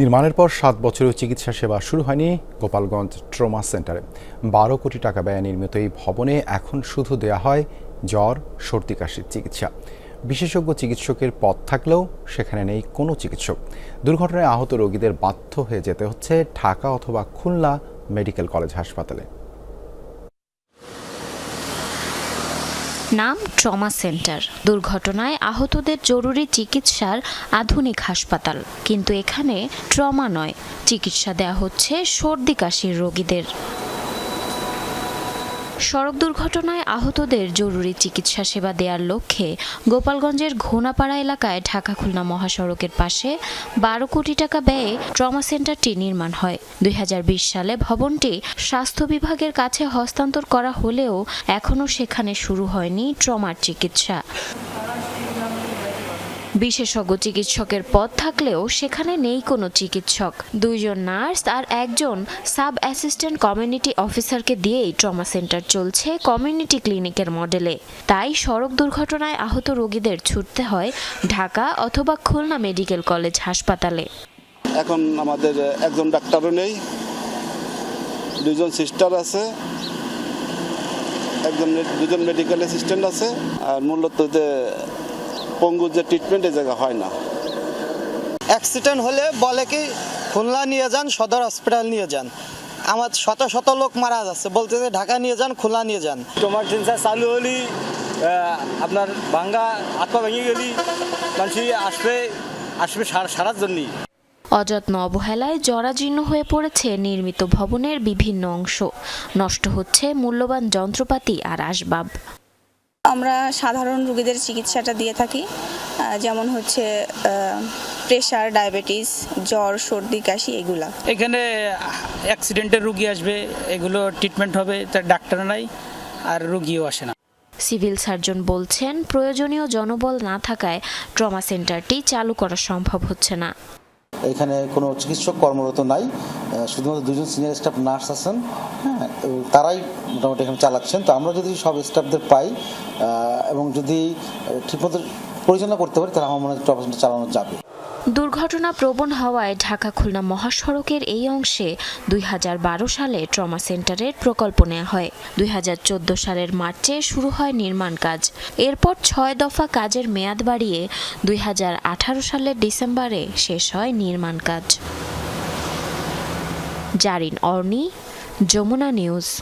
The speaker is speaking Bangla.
নির্মাণের পর সাত বছরেও চিকিৎসা সেবা শুরু হয়নি গোপালগঞ্জ ট্রমা সেন্টারে। বারো কোটি টাকা ব্যয় নির্মিত এই ভবনে এখন শুধু দেয়া হয় জ্বর, সর্দি কাশির চিকিৎসা। বিশেষজ্ঞ চিকিৎসকের পদ থাকলেও সেখানে নেই কোনো চিকিৎসক। দুর্ঘটনায় আহত রোগীদের বাধ্য হয়ে যেতে হচ্ছে ঢাকা অথবা খুলনা মেডিকেল কলেজ হাসপাতালে। নাম ট্রমা সেন্টার। দুর্ঘটনায় আহতদের জরুরি চিকিৎসার আধুনিক হাসপাতাল। কিন্তু এখানে ট্রমা নয়, চিকিৎসা দেয়া হচ্ছে সর্দি কাশির রোগীদের। সড়ক দুর্ঘটনায় আহতদের জরুরি চিকিৎসা সেবা দেওয়ার লক্ষ্যে গোপালগঞ্জের ঘোনাপাড়া এলাকায় ঢাকা খুলনা মহাসড়কের পাশে বারো কোটি টাকা ব্যয়ে ট্রমা সেন্টারটি নির্মাণ হয়। দুই হাজার বিশ সালে ভবনটি স্বাস্থ্য বিভাগের কাছে হস্তান্তর করা হলেও এখনও সেখানে শুরু হয়নি ট্রমার চিকিৎসা। বিশেষজ্ঞ চিকিৎসকের পদ থাকলেও সেখানে নেই কোনো চিকিৎসক। দুইজন নার্স আর একজন সাব অ্যাসিস্ট্যান্ট কমিউনিটি অফিসারকে দিয়েই ট্রমা সেন্টার চলছে কমিউনিটি ক্লিনিকের মডেলে। তাই সড়ক দুর্ঘটনায় আহত রোগীদের ছুটতে হয় ঢাকা অথবা খুলনা মেডিকেল কলেজ হাসপাতালে। এখন আমাদের একজন ডাক্তারও নেই দুজন সিস্টার আছে, একজন দুজন মেডিকেল অ্যাসিস্ট্যান্ট আছে, আর মূলত যে পঙ্গুর যে ট্রিটমেন্ট এই জায়গা হয় না। অ্যাক্সিডেন্ট হলে বলে কি খুলনা নিয়ে যান সদর হসপিটাল নিয়ে যান। আমার শত শত লোক মারা যাচ্ছে বলতে যে ঢাকা নিয়ে যান খুলনা নিয়ে যান। তোমার সেন্সার চালু হলি আহ, আপনার ভাঙ্গা পা ভেঙে গেলি মানুষ আসবে আসবে সারা- সারার জন্যই। অযত্ন অবহেলায় জরাজীর্ণ হয়ে পড়েছে নির্মিত ভবনের বিভিন্ন অংশ। নষ্ট হচ্ছে মূল্যবান যন্ত্রপাতি আর আসবাব। আমরা সাধারণ রোগীদের চিকিৎসাটা দিয়ে থাকি যেমন হচ্ছে প্রেশার ডায়াবেটিস জ্বর সর্দি কাশি এগুলা। এখানে অ্যাক্সিডেন্টের রুগী আসবে এগুলো ট্রিটমেন্ট হবে তার ডাক্তার নাই আর রুগীও আসে না। সিভিল সার্জন বলছেন প্রয়োজনীয় জনবল না থাকায় ট্রমা সেন্টারটি চালু করা সম্ভব হচ্ছে না। এখানে কোনো চিকিৎসক কর্মরত নাই শুধুমাত্র দুজন সিনিয়র স্টাফ নার্স আছেন হ্যাঁ তারাই মোটামুটি এখানে চালাচ্ছেন। তো আমরা যদি সব স্টাফদের পাই এবং যদি ঠিকমতো পরিচালনা করতে পারি, তাহলে আমার মনে হয় চালানো যাবে। দুর্ঘটনা প্রবণ হওয়ায় ঢাকা খুলনা মহাসড়কের এই অংশে দুই হাজার বারো সালে ট্রমা সেন্টারের প্রকল্প নেওয়া হয়। দুই হাজার চোদ্দ সালের মার্চে শুরু হয় নির্মাণ কাজ। এরপর ছয় দফা কাজের মেয়াদ বাড়িয়ে দুই হাজার আঠারো সালের ডিসেম্বরে শেষ হয় নির্মাণ কাজ। জারিন অর্নি, যমুনা নিউজ।